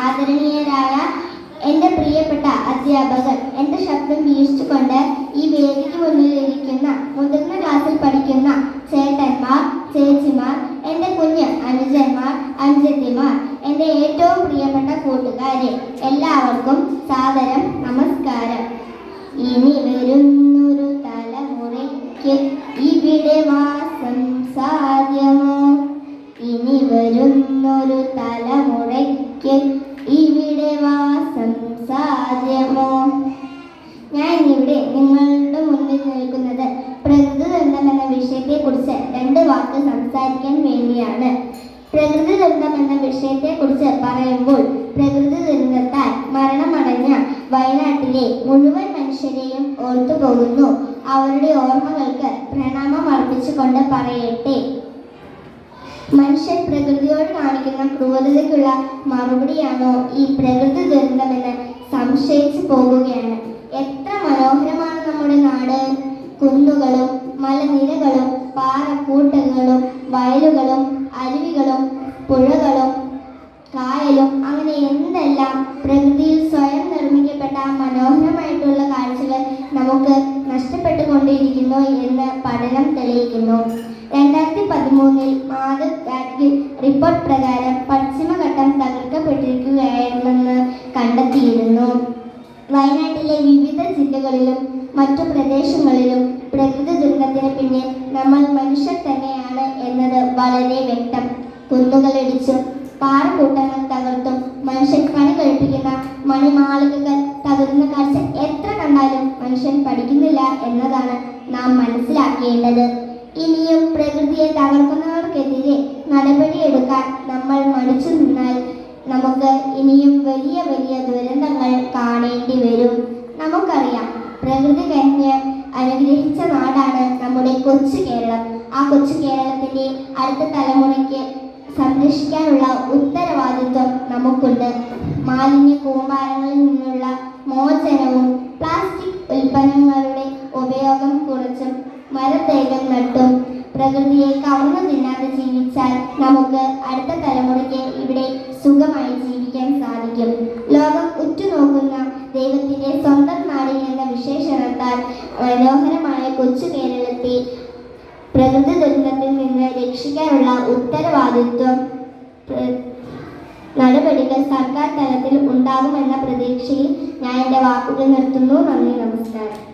ആദരണീയരായ എന്റെ പ്രിയപ്പെട്ട അധ്യാപകർ എന്റെ ശബ്ദം വീഴ്ചകൊണ്ട് ഈ വേദിക്ക് മുന്നിലിരിക്കുന്ന മുതിർന്ന ക്ലാസ്സിൽ പഠിക്കുന്ന ചേട്ടന്മാർ ചേച്ചിമാർ എന്റെ കുഞ്ഞ് അനുജന്മാർ അനുജത്തിമാർ എന്റെ ഏറ്റവും പ്രിയപ്പെട്ട കൂട്ടുകാരെ എല്ലാവർക്കും സാദരം നമസ്കാരം. ഇനി വരുന്നൊരു തലമുറയ്ക്ക് ഇവിടെ വാസം സംസാരിക്കാൻ വേണ്ടിയാണ്. പ്രകൃതി ദുരന്തം എന്ന വിഷയത്തെക്കുറിച്ച് പറയുമ്പോൾ പ്രകൃതി ദുരന്തത്താൽ മരണമടഞ്ഞ വയനാട്ടിലെ മുഴുവൻ മനുഷ്യരെയും ഓർത്തു പോകുന്നു അവരുടെ ഓർമ്മകൾക്ക് പ്രണാമം അർപ്പിച്ചുകൊണ്ട് പറയട്ടെ. മനുഷ്യൻ പ്രകൃതിയോട് കാണിക്കുന്ന ക്രൂരതയ്ക്കുള്ള മറുപടിയാണോ ഈ പ്രകൃതി ദുരന്തമെന്ന് സംശയിച്ചു പോകുകയാണ്. എത്ര മനോഹരമാണ് നമ്മുടെ നാട്. കുന്നുകളും മലനിരകളും പാറക്കൂട്ടങ്ങളും വയലുകളും അരുവികളും പുഴകളും കായലും അങ്ങനെ എന്തെല്ലാം പ്രകൃതിയിൽ സ്വയം നിർമ്മിക്കപ്പെട്ട മനോഹരമായിട്ടുള്ള കാഴ്ചകൾ നമുക്ക് നഷ്ടപ്പെട്ടുകൊണ്ടിരിക്കുന്നു എന്ന് പഠനം തെളിയിക്കുന്നു. രണ്ടായിരത്തി പതിമൂന്നിൽ മാധവ് റിപ്പോർട്ട് പ്രകാരം പശ്ചിമഘട്ടം തകർക്കപ്പെട്ടിരിക്കുകയായിരുന്നെന്ന് കണ്ടെത്തിയിരുന്നു. വയനാട്ടിലെ വിവിധ ജില്ലകളിലും മറ്റു പ്രദേശങ്ങളിലും പ്രകൃതി ദുരന്തത്തിന് പിന്നിൽ നമ്മൾ മനുഷ്യർ തന്നെയാണ് എന്നത് വളരെ വ്യക്തം. കുന്നുകളിടിച്ചും പാറക്കൂട്ടങ്ങൾ തകർത്തും മനുഷ്യൻ പണി കഴിപ്പിക്കുന്ന മണിമാളികകൾ തകരുന്ന കാഴ്ച എത്ര കണ്ടാലും മനുഷ്യൻ പഠിക്കുന്നില്ല എന്നതാണ് നാം മനസ്സിലാക്കേണ്ടത്. ഇനിയും പ്രകൃതിയെ തകർക്കുന്നവർക്കെതിരെ നടപടിയെടുക്കാൻ നമ്മൾ മടിച്ചു നിന്നാൽ നമുക്ക് ഇനിയും വലിയ വലിയ ദുരന്തങ്ങൾ കാണേണ്ടി വരും. നമുക്കറിയാം പ്രകൃതി കന്യ അനുഗ്രഹിച്ച നാടാണ് നമ്മുടെ കൊച്ചു കേരളം. ആ കൊച്ചു കേരളത്തിന്റെ അടുത്ത തലമുറയ്ക്ക് സംരക്ഷിക്കാനുള്ള ഉത്തരവാദിത്വം നമുക്കുണ്ട്. മാലിന്യ കൂമ്പാരങ്ങളിൽ നിന്നുള്ള മോചനവും പ്ലാസ്റ്റിക് ഉൽപ്പന്നങ്ങളുടെ ഉപയോഗം കുറച്ചും മരത്തൈകൾ നട്ടും പ്രകൃതിയെ കവർന്നു തിന്നാതെ ജീവിച്ചാൽ നമുക്ക് അടുത്ത തലമുറയ്ക്ക് ഇവിടെ സുഖമായി ജീവിക്കാൻ സാധിക്കും. ലോകം ഉറ്റുനോക്കുന്ന ദൈവത്തിന്റെ സ്വന്തം നാട് എന്ന വിശേഷണത്താൽ മനോഹരമായ കൊച്ചു കേരളത്തെ പ്രകൃതി ദുരന്തത്തിൽ നിന്ന് രക്ഷിക്കാനുള്ള ഉത്തരവാദിത്വം നടപടികൾ സർക്കാർ തലത്തിൽ ഉണ്ടാകുമെന്ന പ്രതീക്ഷയിൽ ഞാൻ എന്റെ വാക്കുകൾ നിർത്തുന്നു. നന്ദി നമസ്കാരം.